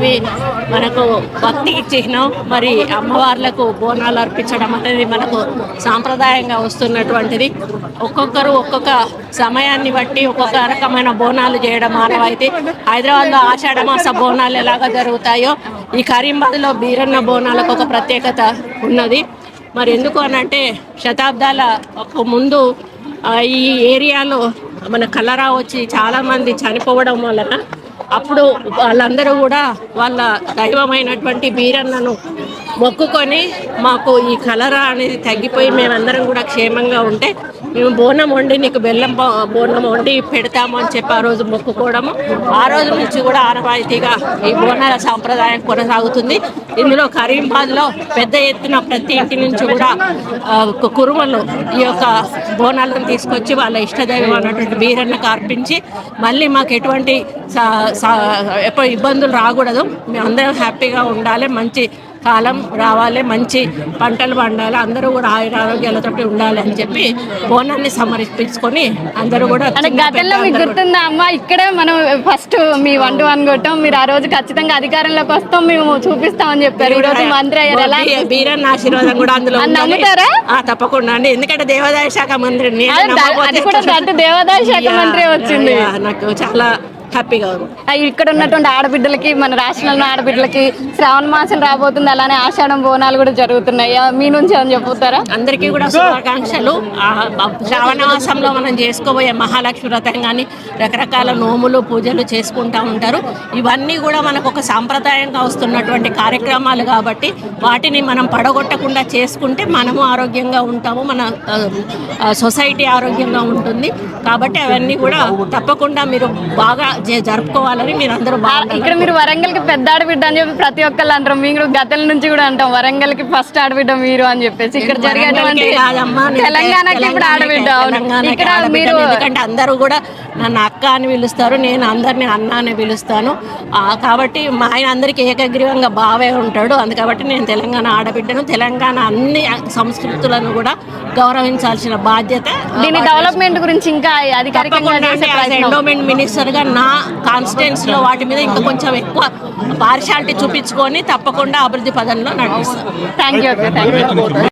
అనేటివి మనకు భక్తికి చిహ్నం మరి అమ్మవార్లకు బోనాలు అర్పించడం అనేది మనకు సాంప్రదాయంగా వస్తున్నటువంటిది. ఒక్కొక్కరు ఒక్కొక్క సమయాన్ని బట్టి ఒక్కొక్క రకమైన బోనాలు చేయడం ఆనవాయితీ. హైదరాబాద్లో ఆషాఢ మాస బోనాలు ఎలాగ జరుగుతాయో ఈ కరీంబాద్లో బీరన్న బోనాలకు ఒక ప్రత్యేకత ఉన్నది. మరి ఎందుకు అనంటే శతాబ్దాల ఒక ముందు ఈ ఏరియాలో మన కలరా వచ్చి చాలా మంది చనిపోవడం వలన అప్పుడు వాళ్ళందరూ కూడా వాళ్ళ దైవమైనటువంటి బీరన్నను మొక్కుకొని మాకు ఈ కలరా అనేది తగ్గిపోయి మేమందరం కూడా క్షేమంగా ఉంటే మేము బోనం వండి నీకు బెల్లం బోనం వండి పెడతాము అని చెప్పి ఆ రోజు మొక్కుకోవడము. ఆ రోజు నుంచి కూడా ఆనవాయితీగా ఈ బోనాల సాంప్రదాయం కొనసాగుతుంది. ఇందులో కరీంబాద్లో పెద్ద ఎత్తున ప్రతి ఇంటి నుంచి కూడా కురుమలు ఈ యొక్క బోనాలను తీసుకొచ్చి వాళ్ళ ఇష్టదైవం అన్నటువంటి బీరన్నకు అర్పించి మళ్ళీ మాకు ఎటువంటి సా- సా- ఎప్పుడు ఇబ్బందులు రాకూడదు. మేము అందరం హ్యాపీగా ఉండాలి. మంచి కాలం రావాలి మంచి పంటలు పండాలి అందరూ కూడా ఆయుర ఆరోగ్యాలతో ఉండాలి అని చెప్పి బోనాన్ని సమర్పించుకొని అందరూ కూడా గతంలో మీకు గుర్తుందా అమ్మ ఇక్కడే మనం ఫస్ట్ మీ వన్ టు వన్ కొట్టాం మీరు ఆ రోజు ఖచ్చితంగా అధికారంలోకి వస్తాం మేము చూపిస్తామని చెప్పారు. ఈ రోజు మంత్రి అయ్యారు ఎలా బీరన్న ఆశీర్వాదం కూడా అందులో నమ్ముతారా? ఆ, తప్పకుండా అండి. ఎందుకంటే దేవాదాయ శాఖ మంత్రి అది కూడా దేవాదాయ శాఖ మంత్రి వచ్చింది. నాకు చాలా హ్యాపీగా ఇక్కడ ఉన్నటువంటి ఆడబిడ్డలకి మన రాష్ట్రంలో ఉన్న ఆడబిడ్డలకి శ్రావణ మాసం రాబోతుంది అలానే ఆషాఢం బోనాలు కూడా జరుగుతున్నాయి. మీ నుంచి అని చెప్పుతారా? అందరికీ కూడా శుభాకాంక్షలు. శ్రావణ మాసంలో మనం చేసుకోబోయే మహాలక్ష్మి వ్రతం కానీ రకరకాల నోములు పూజలు చేసుకుంటూ ఉంటారు. ఇవన్నీ కూడా మనకు ఒక సాంప్రదాయంగా వస్తున్నటువంటి కార్యక్రమాలు కాబట్టి వాటిని మనం పడగొట్టకుండా చేసుకుంటే మనము ఆరోగ్యంగా ఉంటాము మన సొసైటీ ఆరోగ్యంగా ఉంటుంది. కాబట్టి అవన్నీ కూడా తప్పకుండా మీరు బాగా జరుపుకోవాలని మీరు అందరూ ఇక్కడ మీరు వరంగల్కి పెద్ద ఆడబిడ్డ అని చెప్పి ప్రతి ఒక్కళ్ళు అంటారు మీరు గతం నుంచి కూడా అంటాం వరంగల్కి ఫస్ట్ ఆడబిడ్డ మీరు అని చెప్పేసి. ఇక్కడ జరిగేటువంటి తెలంగాణకి ఇప్పుడు ఆడబిడ్డ ఇక్కడ. మీరు ఎందుకంటే అందరూ కూడా నన్ను అక్క అని పిలుస్తారు నేను అందరిని అన్న అని పిలుస్తాను. కాబట్టి మా ఆయన అందరికీ ఏకగ్రీవంగా బావే ఉంటాడు. అందు కాబట్టి నేను తెలంగాణ ఆడబిడ్డను తెలంగాణ అన్ని సంస్కృతులను కూడా గౌరవించాల్సిన బాధ్యత దీని డెవలప్మెంట్ గురించి ఇంకా అధికారికంగా ఎండోమెంట్ మినిస్టర్గా నా కాన్స్టిట్యున్సీ లో వాటి మీద ఇంకా కొంచెం ఎక్కువ పార్షాలిటీ చూపించుకొని తప్పకుండా అభివృద్ధి పదంలో నడిపిస్తాం. Thank you